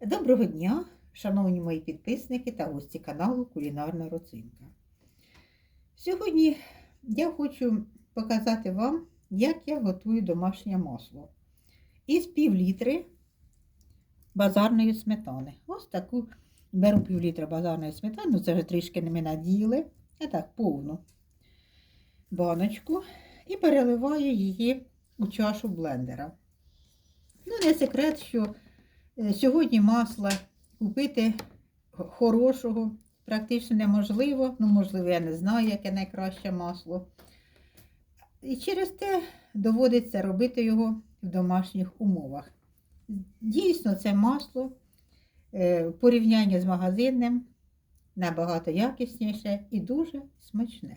Доброго дня, шановні мої підписники та гості каналу Кулінарна Роцинка. Сьогодні я хочу показати вам, як я готую домашнє масло. Із пів літри базарної сметани. Ось таку беру пів літра базарної сметани, ну, це вже трішки не ми наділи, а так повну баночку і переливаю її у чашу блендера. Ну, не секрет, що Сьогодні масла купити хорошого практично неможливо. Ну, можливо, я не знаю, яке найкраще масло. І через те доводиться робити його в домашніх умовах. Дійсно, це масло е, в порівнянні з магазинним набагато якісніше і дуже смачне.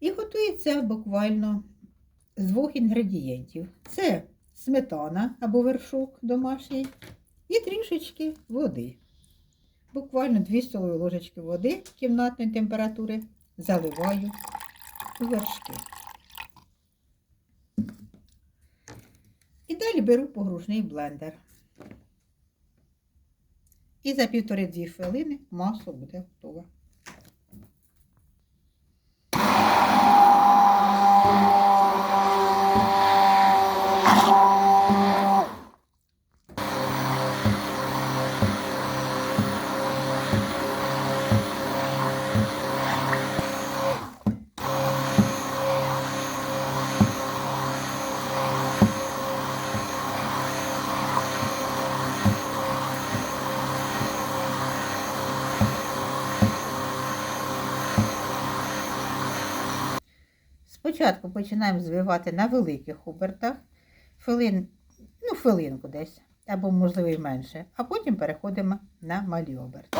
І готується буквально з двох інгредієнтів. Це сметана або вершок домашній і трішечки води. Буквально 2 столові ложечки води кімнатної температури заливаю у вершки. І далі беру погружний блендер. І за півтори-дві хвилини масло буде готове. Спочатку починаємо звивати на великих обертах, хвилин, ну, хвилинку десь, або, можливо, і менше, а потім переходимо на малі оберти.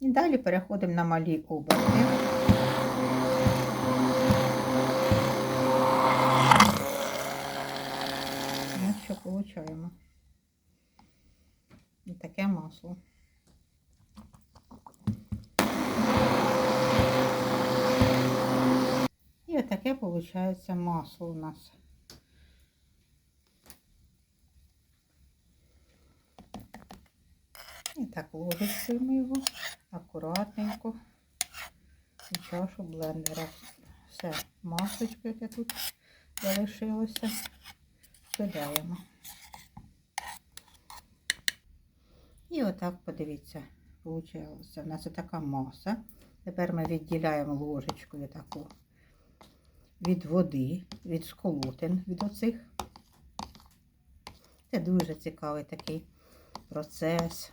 І далі переходимо на малі оберти. Ну, що получаємо? Таке масло. І отаке виходить масло у нас. І так ми його акуратненько у чашу блендера. Все, масочко, яке тут залишилося, кидаємо. І отак, подивіться, вийшло. У нас така маса. Тепер ми відділяємо ложечкою таку від води, від сколотин, від оцих. Це дуже цікавий такий процес,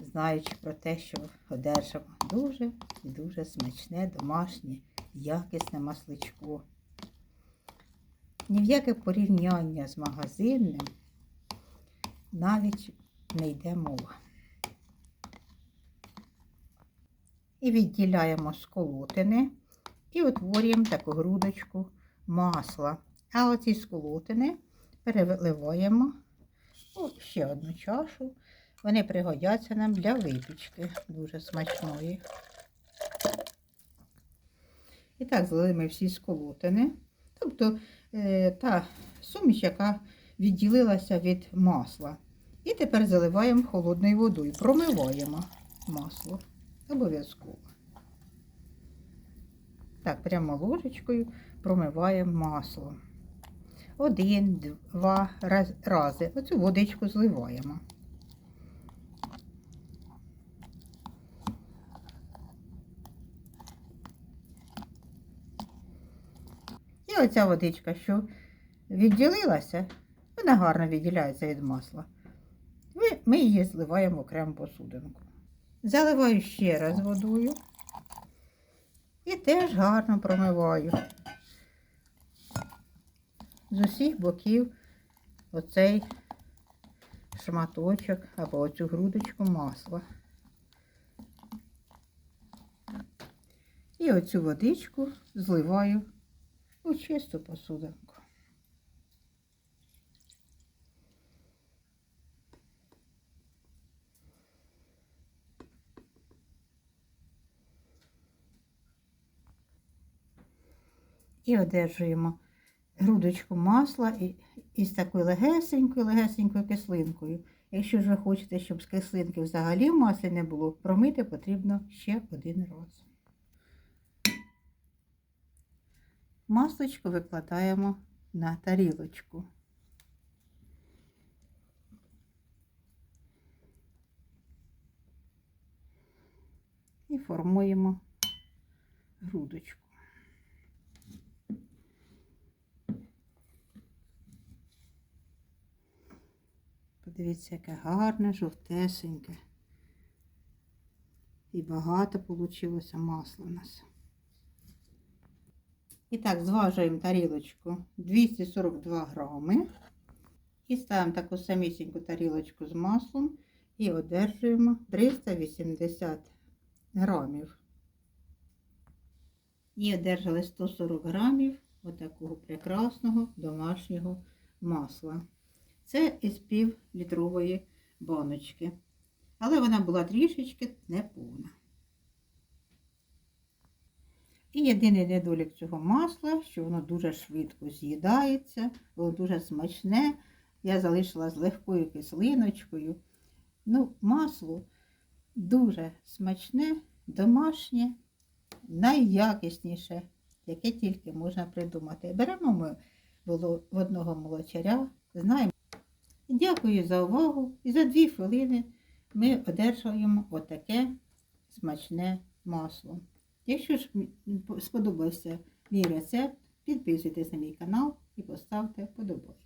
знаючи про те, що одержимо дуже і дуже смачне, домашнє, якісне масличко. Ні в яке порівняння з магазинним навіть не йде мова. І відділяємо сколотини і утворюємо таку грудочку масла. А оці сколотини переливаємо у ще одну чашу. Вони пригодяться нам для випічки, дуже смачної. І так, злили ми всі сколотини. Тобто е, та суміш, яка відділилася від масла. І тепер заливаємо холодною водою, промиваємо масло. Обов'язково. Так, прямо ложечкою промиваємо масло. Один, два раз, рази. Оцю водичку зливаємо. І оця водичка, що відділилася, вона гарно відділяється від масла. Ми її зливаємо в окрему посудинку. Заливаю ще раз водою. І теж гарно промиваю з усіх боків оцей шматочок або оцю грудочку масла. І оцю водичку зливаю у чисту посудинку. І одержуємо грудочку масла із такою легесенькою, легесенькою кислинкою. Якщо ж ви хочете, щоб з кислинки взагалі в маслі не було, промити потрібно ще один раз. Маслочку викладаємо на тарілочку. І формуємо грудочку. Подивіться, яке гарне, жовтесеньке. І багато вийшло масла у нас. І так, зважуємо тарілочку 242 грами. І ставимо таку самісіньку тарілочку з маслом і одержуємо 380 грамів. І одержали 140 грамів отакого прекрасного домашнього масла. Це із півлітрової баночки. Але вона була трішечки неповна. І єдиний недолік цього масла, що воно дуже швидко з'їдається, воно дуже смачне. Я залишила з легкою кислиночкою. Ну, масло дуже смачне, домашнє, найякісніше, яке тільки можна придумати. Беремо ми було в одного молочаря, знаємо. Дякую за увагу. І за дві хвилини ми одержуємо отаке смачне масло. Якщо ж сподобався мій рецепт, підписуйтесь на мій канал і поставте вподобайку.